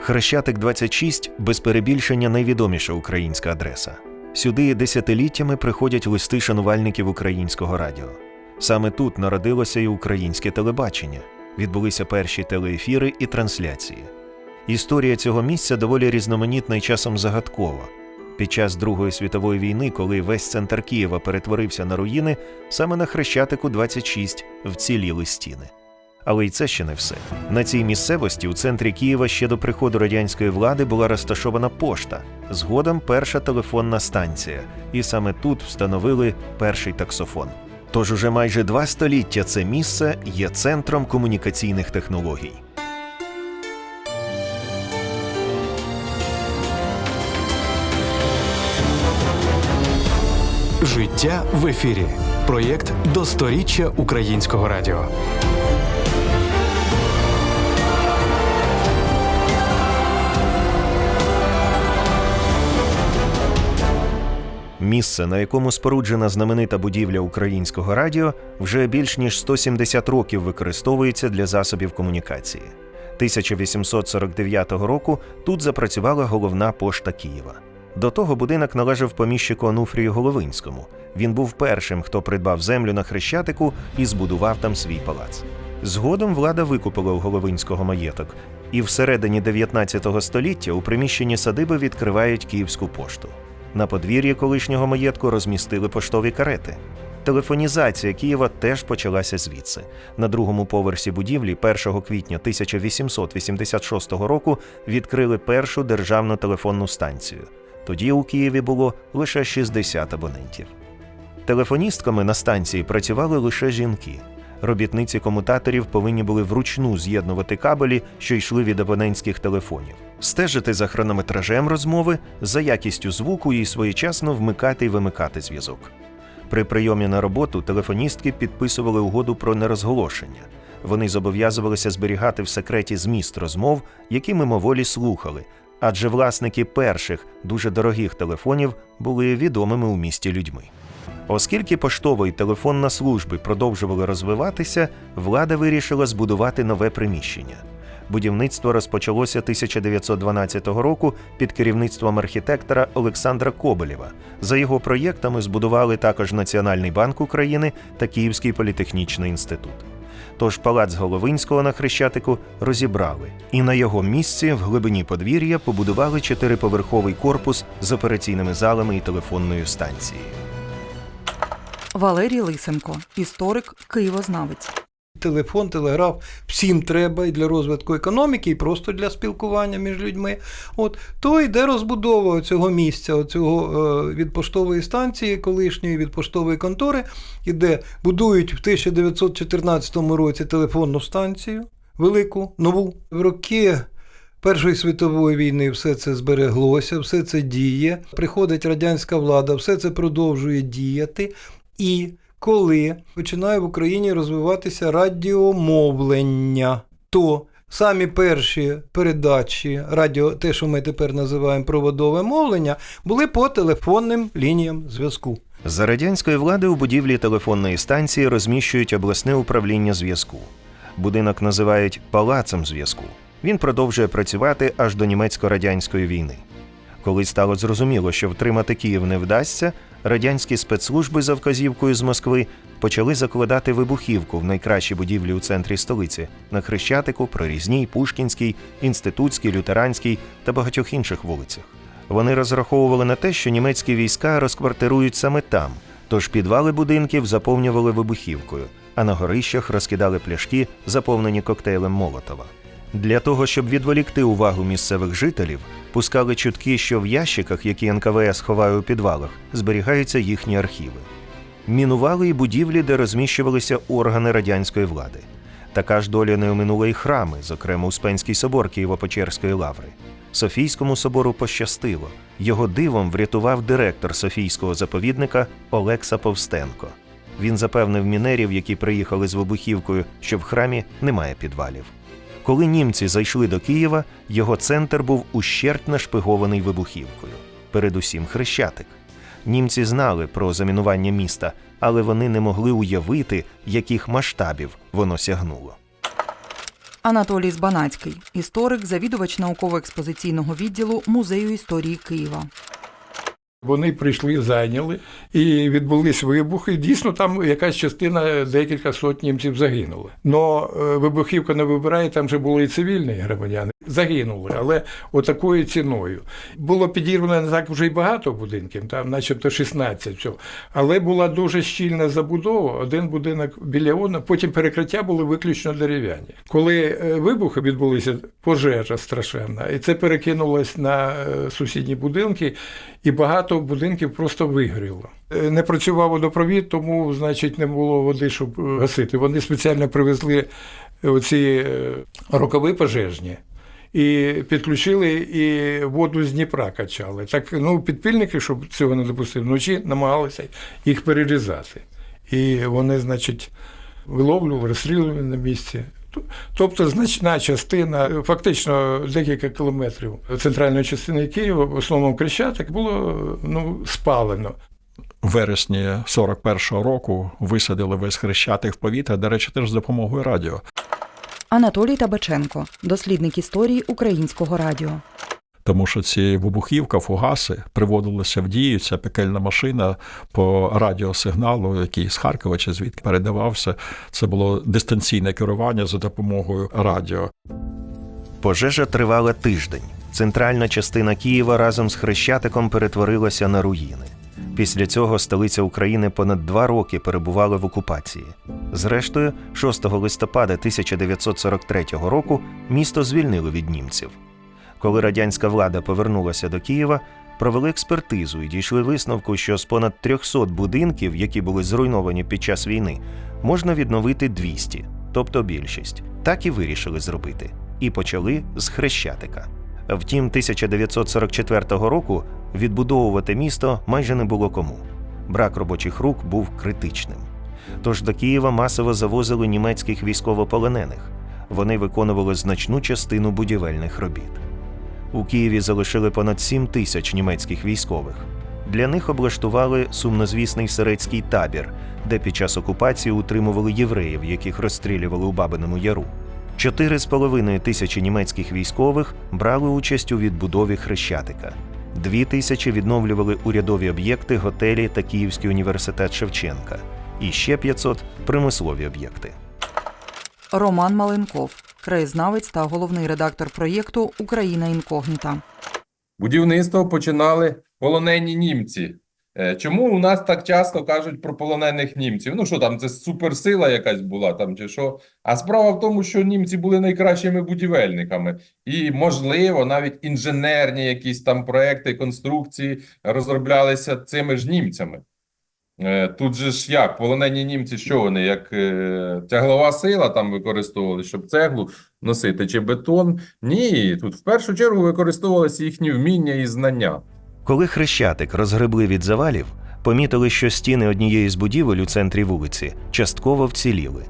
Хрещатик 26 без перебільшення найвідоміша українська адреса. Сюди десятиліттями приходять листи шанувальників українського радіо. Саме тут народилося і українське телебачення. Відбулися перші телеефіри і трансляції. Історія цього місця доволі різноманітна і часом загадкова. Під час Другої світової війни, коли весь центр Києва перетворився на руїни, саме на Хрещатику 26 вціліли стіни. Але й це ще не все. На цій місцевості у центрі Києва ще до приходу радянської влади була розташована пошта, згодом перша телефонна станція, і саме тут встановили перший таксофон. Тож уже майже два століття це місце є центром комунікаційних технологій. Життя в ефірі. Проєкт до сторіччя українського радіо. Місце, на якому споруджена знаменита будівля українського радіо, вже більш ніж 170 років використовується для засобів комунікації. 1849 року тут запрацювала головна пошта Києва. До того будинок належав поміщику Ануфрію Головинському. Він був першим, хто придбав землю на Хрещатику і збудував там свій палац. Згодом влада викупила у Головинського маєток, і всередині 19 століття у приміщенні садиби відкривають Київську пошту. На подвір'ї колишнього маєтку розмістили поштові карети. Телефонізація Києва теж почалася звідси. На другому поверсі будівлі 1 квітня 1886 року відкрили першу державну телефонну станцію. Тоді у Києві було лише 60 абонентів. Телефоністками на станції працювали лише жінки. Робітниці комутаторів повинні були вручну з'єднувати кабелі, що йшли від абонентських телефонів, стежити за хронометражем розмови, за якістю звуку і своєчасно вмикати і вимикати зв'язок. При прийомі на роботу телефоністки підписували угоду про нерозголошення. Вони зобов'язувалися зберігати в секреті зміст розмов, які мимоволі слухали, адже власники перших дуже дорогих телефонів були відомими у місті людьми. Оскільки поштова і телефонна служби продовжували розвиватися, влада вирішила збудувати нове приміщення. Будівництво розпочалося 1912 року під керівництвом архітектора Олександра Кобелєва. За його проєктами збудували також Національний банк України та Київський політехнічний інститут. Тож палац Головинського на Хрещатику розібрали, і на його місці в глибині подвір'я побудували чотириповерховий корпус з операційними залами і телефонною станцією. Валерій Лисенко, історик, києвознавець. Телефон, телеграф всім треба і для розвитку економіки, і просто для спілкування між людьми. От то йде розбудова цього місця, цього е, від поштової станції, колишньої від поштової контори, іде будують в 1914 році телефонну станцію, велику, нову. В роки Першої світової війни все це збереглося, все це діє. Приходить радянська влада, все це продовжує діяти. І коли починає в Україні розвиватися радіомовлення, то самі перші передачі радіо, те, що ми тепер називаємо проводове мовлення, були по телефонним лініям зв'язку. За радянської влади у будівлі телефонної станції розміщують обласне управління зв'язку. Будинок називають палацем зв'язку. Він продовжує працювати аж до німецько-радянської війни. Коли стало зрозуміло, що втримати Київ не вдасться, радянські спецслужби за вказівкою з Москви почали закладати вибухівку в найкращі будівлі у центрі столиці на Хрещатику, Прорізній, Пушкінській, Інститутській, Лютеранській та багатьох інших вулицях. Вони розраховували на те, що німецькі війська розквартирують саме там, тож підвали будинків заповнювали вибухівкою, а на горищах розкидали пляшки, заповнені коктейлем Молотова. Для того, щоб відволікти увагу місцевих жителів, пускали чутки, що в ящиках, які НКВС ховає у підвалах, зберігаються їхні архіви. Мінували й будівлі, де розміщувалися органи радянської влади. Така ж доля не оминула й храми, зокрема Успенський собор Києво-Печерської лаври. Софійському собору пощастило. Його дивом врятував директор Софійського заповідника Олекса Повстенко. Він запевнив мінерів, які приїхали з вибухівкою, що в храмі немає підвалів. Коли німці зайшли до Києва, його центр був ущерть нашпигований вибухівкою, передусім хрещатик. Німці знали про замінування міста, але вони не могли уявити, яких масштабів воно сягнуло. Анатолій Збанацький, історик, завідувач науково-експозиційного відділу Музею історії Києва. Вони прийшли, зайняли і відбулись вибухи. Дійсно, там якась частина, декілька сот німців загинули. Но е, вибухівка не вибирає, там же були і цивільні громадяни. Загинули, але отакою ціною. Було підірвано не так вже й багато будинків, там начебто 16 всього. Але була дуже щільна забудова, один будинок біля одного, потім перекриття були виключно дерев'яні. Коли е, вибухи відбулися, пожежа страшенна, і це перекинулось на е, сусідні будинки, і багато будинків просто вигоріло. Е, Не працював водопровід, тому, значить, не було води, щоб е, гасити. Вони спеціально привезли оці е, рокові пожежні. І підключили і воду з Дніпра качали. Так ну підпільники, щоб цього не допустити, вночі намагалися їх перерізати. І вони, значить, виловлювали, розстрілювали на місці. Тобто значна частина, фактично декілька кілометрів центральної частини Києва, в основному Крещатик, було ну, спалено. В вересні 41-го року висадили весь хрещатик в повітря, до речі, теж з допомогою радіо. Анатолій Табаченко, дослідник історії українського радіо. Тому що ці вибухівка, фугаси приводилися в дію. Ця пекельна машина по радіосигналу, який з Харкова чи звідки передавався. Це було дистанційне керування за допомогою радіо. Пожежа тривала тиждень. Центральна частина Києва разом з Хрещатиком перетворилася на руїни. Після цього столиця України понад два роки перебувала в окупації. Зрештою, 6 листопада 1943 року місто звільнили від німців. Коли радянська влада повернулася до Києва, провели експертизу і дійшли висновку, що з понад 300 будинків, які були зруйновані під час війни, можна відновити 200, тобто більшість. Так і вирішили зробити. І почали з Хрещатика. Втім, 1944 року відбудовувати місто майже не було кому. Брак робочих рук був критичним. Тож до Києва масово завозили німецьких військовополонених. Вони виконували значну частину будівельних робіт. У Києві залишили понад 7 тисяч німецьких військових. Для них облаштували сумнозвісний сирецький табір, де під час окупації утримували євреїв, яких розстрілювали у Бабиному Яру. Чотири з половиною тисячі німецьких військових брали участь у відбудові Хрещатика. Дві тисячі відновлювали урядові об'єкти, готелі та Київський університет Шевченка. І ще 500 – примислові об'єкти. Роман Маленков, краєзнавець та головний редактор проєкту Україна інкогніта. Будівництво починали полонені німці. Е, Чому у нас так часто кажуть про полонених німців? Ну що там, це суперсила якась була там чи що? А справа в тому, що німці були найкращими будівельниками, і, можливо, навіть інженерні якісь там проекти, конструкції розроблялися цими ж німцями. Е, Тут же ж як, полонені німці, що вони, як е, тяглова сила там використовували, щоб цеглу носити чи бетон? Ні, тут в першу чергу використовувалися їхні вміння і знання. Коли Хрещатик розгребли від завалів, помітили, що стіни однієї з будівель у центрі вулиці частково вціліли.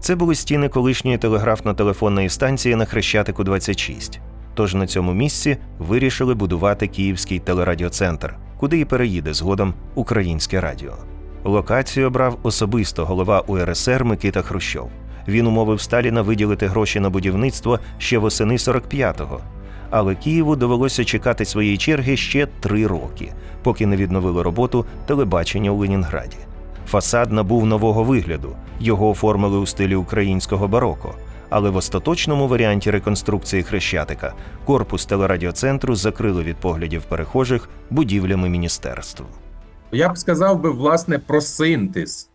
Це були стіни колишньої телеграфно-телефонної станції на Хрещатику 26. Тож на цьому місці вирішили будувати Київський телерадіоцентр, куди і переїде згодом українське радіо. Локацію обрав особисто голова УРСР Микита Хрущов. Він умовив Сталіна виділити гроші на будівництво ще восени 45-го. Але Києву довелося чекати своєї черги ще три роки, поки не відновили роботу телебачення у Ленінграді. Фасад набув нового вигляду, його оформили у стилі українського бароко. Але в остаточному варіанті реконструкції Хрещатика корпус телерадіоцентру закрили від поглядів перехожих будівлями міністерств. Я б сказав би, власне, про синтез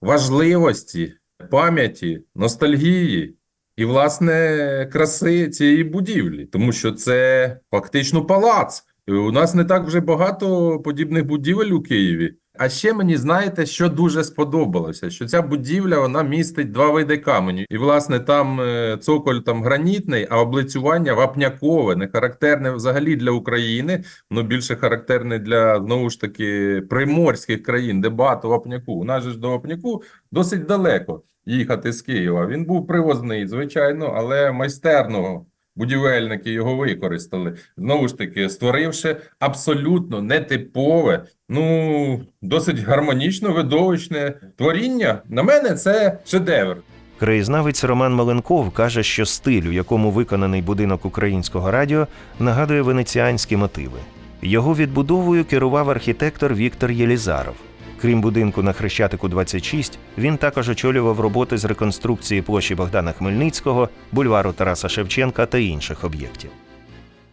важливості, пам'яті, ностальгії і, власне, краси цієї будівлі, тому що це фактично палац. У нас не так вже багато подібних будівель у Києві. А ще мені знаєте, що дуже сподобалося, що ця будівля вона містить два види каменю. І, власне, там е, цоколь там гранітний, а облицювання вапнякове, не характерне взагалі для України, воно більше характерне для знову ж таки приморських країн, де багато вапняку. У нас же ж до вапняку досить далеко їхати з Києва. Він був привозний, звичайно, але майстерного. Будівельники його використали, знову ж таки, створивши абсолютно нетипове, ну досить гармонічно видовищне творіння. На мене це шедевр. Краєзнавець Роман Маленков каже, що стиль, у якому виконаний будинок українського радіо, нагадує венеціанські мотиви. Його відбудовою керував архітектор Віктор Єлізаров. Крім будинку на Хрещатику 26, він також очолював роботи з реконструкції площі Богдана Хмельницького, бульвару Тараса Шевченка та інших об'єктів.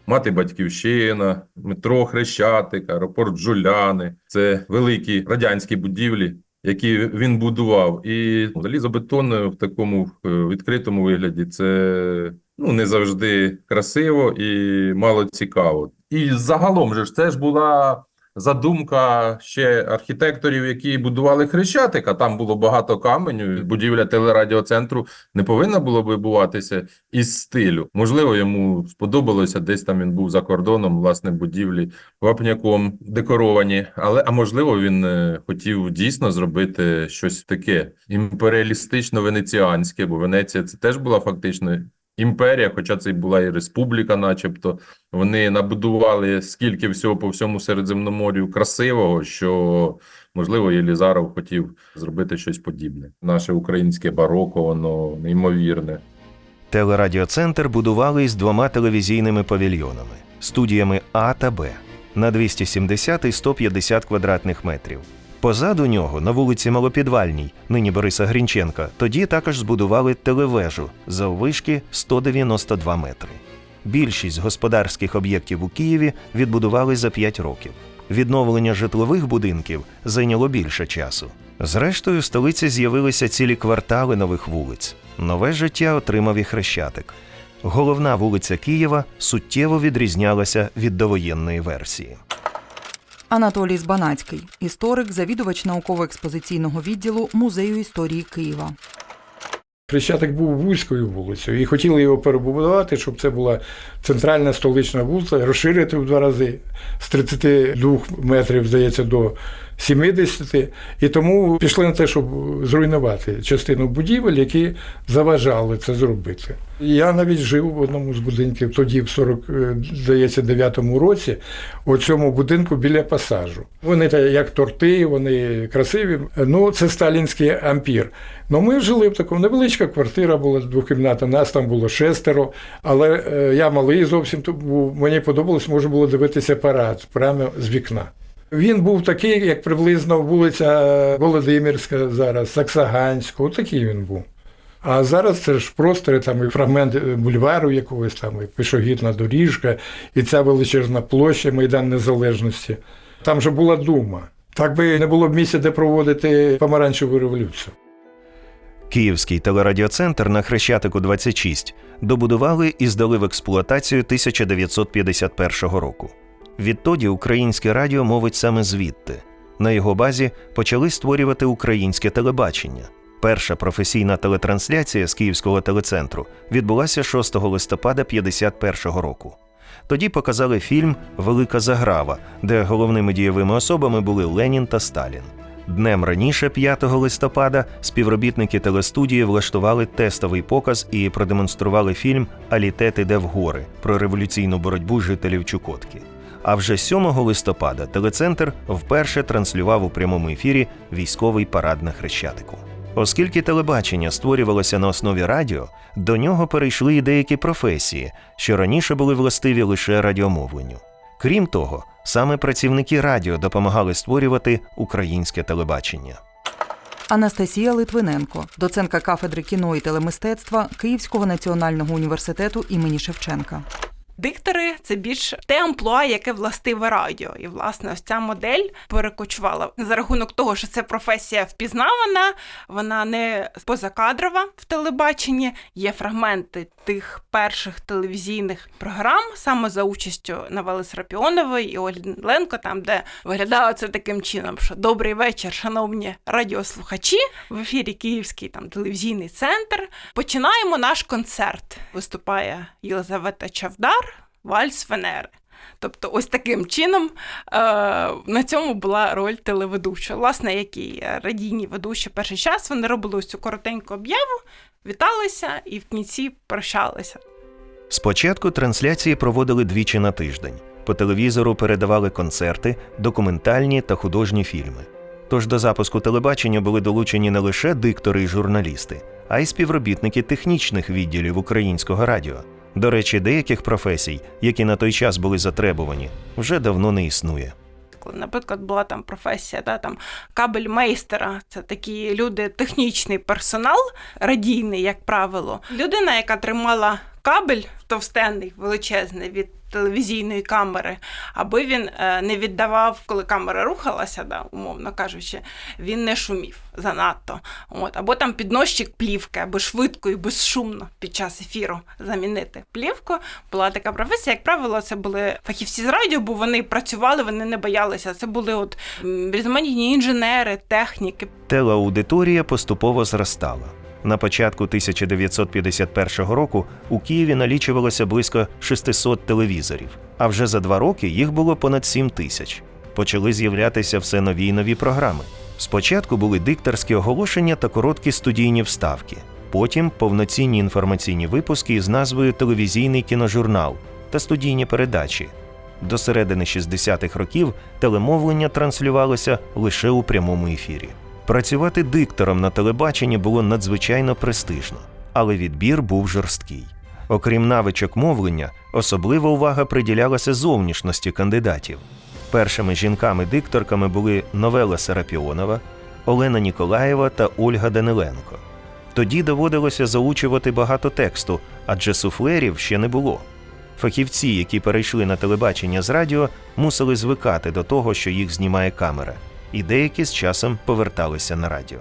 Мати Батьківщина, метро Хрещатик, аеропорт Жуляни. Це великі радянські будівлі, які він будував. І залізобетон в такому е, відкритому вигляді це ну, не завжди красиво і мало цікаво. І загалом же ж це ж була задумка ще архітекторів, які будували Хрещатик, а там було багато каменю. Будівля телерадіоцентру не повинна було вибуватися із стилю. Можливо, йому сподобалося, десь там він був за кордоном, власне, будівлі вапняком декоровані. Але а можливо, він е, хотів дійсно зробити щось таке імперіалістично-венеціанське, бо Венеція це теж була фактично. Імперія, хоча це й була і республіка, начебто, вони набудували скільки всього по всьому Середземномор'ю красивого, що можливо Єлізаров хотів зробити щось подібне. Наше українське бароко, воно неймовірне. Телерадіоцентр будували із двома телевізійними павільйонами, студіями А та Б на 270 і 150 квадратних метрів. Позаду нього, на вулиці Малопідвальній, нині Бориса Грінченка, тоді також збудували телевежу заввишки 192 метри. Більшість господарських об'єктів у Києві відбудували за 5 років. Відновлення житлових будинків зайняло більше часу. Зрештою, в столиці з'явилися цілі квартали нових вулиць. Нове життя отримав і Хрещатик. Головна вулиця Києва суттєво відрізнялася від довоєнної версії. Анатолій Збанацький, історик, завідувач науково-експозиційного відділу Музею історії Києва. Хрещатик був вузькою вулицею, і хотіли його перебудувати, щоб це була центральна столична вулиця, розширити в два рази з 32 метрів, здається, до 70. І тому пішли на те, щоб зруйнувати частину будівель, які заважали це зробити. Я навіть жив в одному з будинків тоді, в 40, е, здається, 9-му році, у цьому будинку біля пасажу. Вони як торти, вони красиві. Ну, це сталінський ампір. Ну, ми жили в такому невеличка квартира була двокімната, нас там було шестеро, але е, я малий зовсім. Мені подобалось, можна було дивитися парад прямо з вікна. Він був такий, як приблизно вулиця Володимирська зараз, Саксаганська, отакий він був. А зараз це ж простори, там і фрагмент е, бульвару якогось, там і пішохідна доріжка, і ця величезна площа Майдан Незалежності. Там же була дума. Так би не було б місця, де проводити помаранчеву революцію. Київський телерадіоцентр на Хрещатику 26 добудували і здали в експлуатацію 1951 року. Відтоді українське радіо мовить саме звідти. На його базі почали створювати українське телебачення. Перша професійна телетрансляція з Київського телецентру відбулася 6 листопада 51 року. Тоді показали фільм Велика Заграва, де головними дієвими особами були Ленін та Сталін. Днем раніше, 5 листопада, співробітники телестудії влаштували тестовий показ і продемонстрували фільм Алітет іде в гори про революційну боротьбу жителів Чукотки. А вже 7 листопада телецентр вперше транслював у прямому ефірі військовий парад на Хрещатику. Оскільки телебачення створювалося на основі радіо, до нього перейшли і деякі професії, що раніше були властиві лише радіомовленню. Крім того, саме працівники радіо допомагали створювати українське телебачення. Анастасія Литвиненко, доцентка кафедри кіно і телемистецтва Київського національного університету імені Шевченка. Диктори це більш те амплуа, яке властиве радіо. І власне ось ця модель перекочувала за рахунок того, що це професія впізнавана, вона не позакадрова в телебаченні. Є фрагменти тих перших телевізійних програм, саме за участю Навали Срапіонової і Ленко, там де виглядало це таким чином, що добрий вечір, шановні радіослухачі. В ефірі Київський там телевізійний центр. Починаємо наш концерт. Виступає Єлизавета Чавдар. Вальс Венери. Тобто, ось таким чином е, на цьому була роль телеведучого. Власне, які радійні ведучі перший час вони робили ось цю коротеньку об'яву, віталися і в кінці прощалися. Спочатку трансляції проводили двічі на тиждень. По телевізору передавали концерти, документальні та художні фільми. Тож до запуску телебачення були долучені не лише диктори і журналісти, а й співробітники технічних відділів українського радіо. До речі, деяких професій, які на той час були затребувані, вже давно не існує. Наприклад, була там професія, да, там кабельмейстера, це такі люди, технічний персонал, радійний, як правило. Людина, яка тримала кабель товстенний, величезний від телевізійної камери, аби він е, не віддавав, коли камера рухалася, да, умовно кажучи, він не шумів занадто. От, або там підносчик плівки, аби швидко і безшумно під час ефіру замінити плівку. Була така професія. Як правило, це були фахівці з радіо, бо вони працювали, вони не боялися. Це були от різноманітні інженери, техніки. Телеаудиторія поступово зростала. На початку 1951 року у Києві налічувалося близько 600 телевізорів, а вже за два роки їх було понад 7 тисяч. Почали з'являтися все нові й нові програми. Спочатку були дикторські оголошення та короткі студійні вставки, потім повноцінні інформаційні випуски із назвою Телевізійний кіножурнал та студійні передачі. До середини 60-х років телемовлення транслювалося лише у прямому ефірі. Працювати диктором на телебаченні було надзвичайно престижно, але відбір був жорсткий. Окрім навичок мовлення, особлива увага приділялася зовнішності кандидатів. Першими жінками-дикторками були Новела Серапіонова, Олена Ніколаєва та Ольга Даниленко. Тоді доводилося заучувати багато тексту, адже суфлерів ще не було. Фахівці, які перейшли на телебачення з радіо, мусили звикати до того, що їх знімає камера, і деякі з часом поверталися на радіо.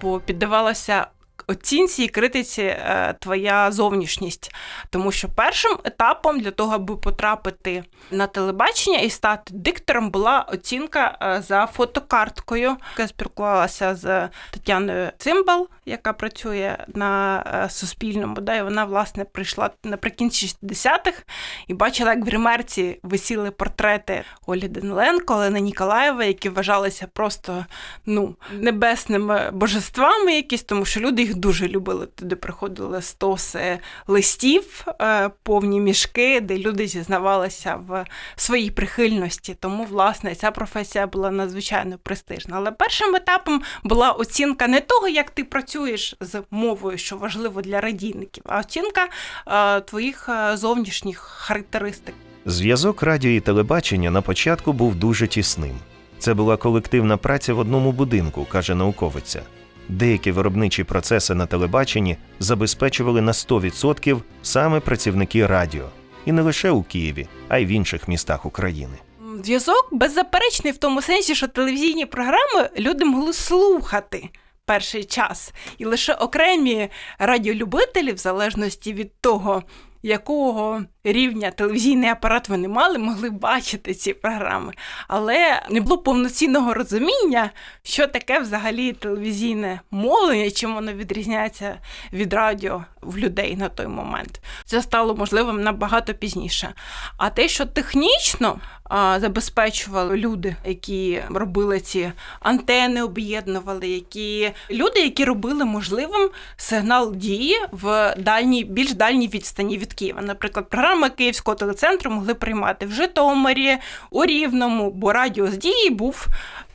бо піддавалася оцінці і критиці е, твоя зовнішність. Тому що першим етапом для того, аби потрапити на телебачення і стати диктором, була оцінка е, за фотокарткою. Я спілкувалася з Тетяною Цимбал, яка працює на е, Суспільному. Да, вона, власне, прийшла наприкінці 60-х і бачила, як в гримерці висіли портрети Олі Даниленко, Олени Ніколаєва, які вважалися просто ну, небесними божествами якісь, тому що люди їх дуже любили. Туди приходили стоси листів, е, повні мішки, де люди зізнавалися в своїй прихильності. Тому, власне, ця професія була надзвичайно престижна. Але першим етапом була оцінка не того, як ти працюєш з мовою, що важливо для радійників, а оцінка е, твоїх е, зовнішніх характеристик. Зв'язок радіо і телебачення на початку був дуже тісним. Це була колективна праця в одному будинку, каже науковиця. Деякі виробничі процеси на телебаченні забезпечували на 100% саме працівники радіо, і не лише у Києві, а й в інших містах України. Зв'язок беззаперечний в тому сенсі, що телевізійні програми люди могли слухати перший час, і лише окремі радіолюбителі, в залежності від того, якого рівня телевізійний апарат вони мали, могли бачити ці програми. Але не було повноцінного розуміння, що таке взагалі телевізійне мовлення, чим воно відрізняється від радіо в людей на той момент. Це стало можливим набагато пізніше. А те, що технічно забезпечували люди, які робили ці антени, об'єднували, які люди, які робили можливим сигнал дії в дальній, більш дальній відстані від Києва. Наприклад, програми Київського телецентру могли приймати в Житомирі, у Рівному, бо радіус дії був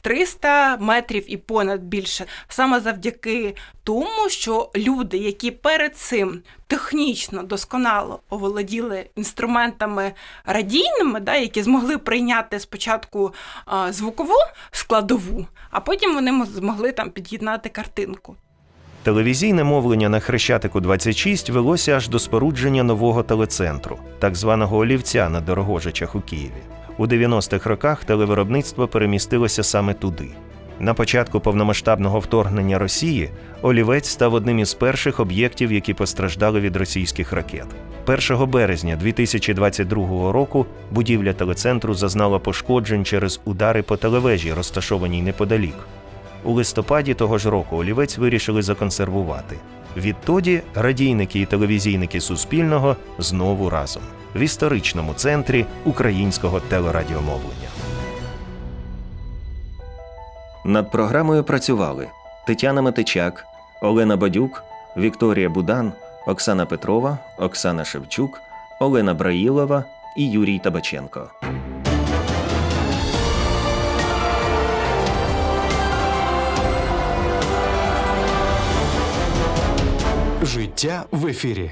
300 метрів і понад більше. Саме завдяки тому, що люди, які перед цим технічно досконало оволоділи інструментами радійними, да, які змогли прийняти спочатку звукову складову, а потім вони змогли там під'єднати картинку. Телевізійне мовлення на Хрещатику 26 велося аж до спорудження нового телецентру, так званого Олівця на Дорогожичах у Києві. У 90-х роках телевиробництво перемістилося саме туди. На початку повномасштабного вторгнення Росії олівець став одним із перших об'єктів, які постраждали від російських ракет. 1 березня 2022 року будівля телецентру зазнала пошкоджень через удари по телевежі, розташованій неподалік. У листопаді того ж року олівець вирішили законсервувати. Відтоді радійники і телевізійники Суспільного знову разом в історичному центрі українського телерадіомовлення. Над програмою працювали Тетяна Метичак, Олена Бадюк, Вікторія Будан, Оксана Петрова, Оксана Шевчук, Олена Браїлова і Юрій Табаченко. Життя в ефірі.